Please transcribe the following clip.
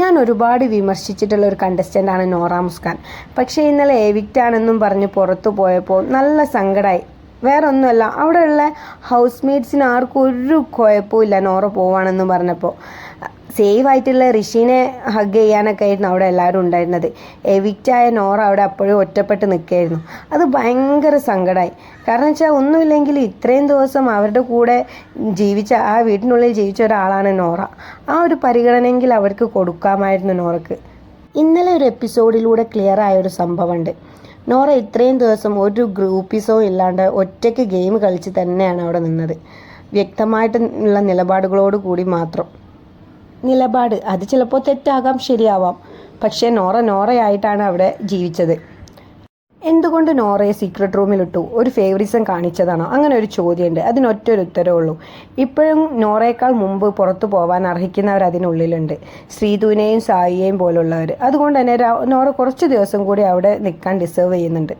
ഞാൻ ഒരുപാട് വിമർശിച്ചിട്ടുള്ള ഒരു കണ്ടസ്റ്റന്റ് ആണ് നോറ മുസ്കാൻ. പക്ഷേ ഇന്നലെ എവിക്റ്റ് ആണെന്നും പറഞ്ഞ് പുറത്തു പോയപ്പോൾ നല്ല സങ്കടമായി വേറെ ഒന്നുമല്ല അവിടെയുള്ള ഹൗസ് മെയ്റ്റ്സിന് ആർക്കും ഒരു കുഴപ്പമില്ല നോറ പോവാണെന്നും പറഞ്ഞപ്പോൾ സേഫ് ആയിട്ടുള്ള ഋഷിനെ ഹഗ് ചെയ്യാനൊക്കെ ആയിരുന്നു അവിടെ എല്ലാവരും ഉണ്ടായിരുന്നത്. എവിക്റ്റായ നോറ അവിടെ അപ്പോഴും ഒറ്റപ്പെട്ട് നിൽക്കുകയായിരുന്നു. അത് ഭയങ്കര സങ്കടമായി കാരണം വെച്ചാൽ ഒന്നുമില്ലെങ്കിൽ ഇത്രയും ദിവസം അവരുടെ കൂടെ ജീവിച്ച ആ വീട്ടിനുള്ളിൽ ജീവിച്ച ഒരാളാണ് നോറ. ആ ഒരു പരിഗണനയെങ്കിൽ അവർക്ക് കൊടുക്കാമായിരുന്നു നോറക്ക്. ഇന്നലെ ഒരു എപ്പിസോഡിലൂടെ ക്ലിയർ ആയ ഒരു സംഭവമുണ്ട്. നോറ ഇത്രയും ദിവസം ഒരു ഗ്രൂപ്പിസോ ഇല്ലാണ്ട് ഒറ്റയ്ക്ക് ഗെയിം കളിച്ച് തന്നെയാണ് അവിടെ നിന്നത്. വ്യക്തമായിട്ടുള്ള നിലപാടുകളോട് കൂടി മാത്രം. നിലപാട്. അത് ചിലപ്പോൾ തെറ്റാകാം ശരിയാവാം. പക്ഷേ നോറ നോറയായിട്ടാണ് അവിടെ ജീവിച്ചത്. എന്തുകൊണ്ട് നോറയെ സീക്രട്ട് റൂമിലിട്ടു ഒരു ഫേവറിസം കാണിച്ചതാണോ? അങ്ങനെ ഒരു ചോദ്യമുണ്ട്. അതിനൊറ്റ ഒരു ഉത്തരവേ ഉള്ളൂ. ഇപ്പോഴും നോറയേക്കാൾ മുമ്പ് പുറത്തു പോകാൻ അർഹിക്കുന്നവർ അതിനുള്ളിലുണ്ട്. ശ്രീധുവിനെയും സായിയെയും പോലുള്ളവർ അതുകൊണ്ട് തന്നെ നോറ കുറച്ച് ദിവസം കൂടി അവിടെ നിൽക്കാൻ ഡിസേർവ് ചെയ്യുന്നുണ്ട്.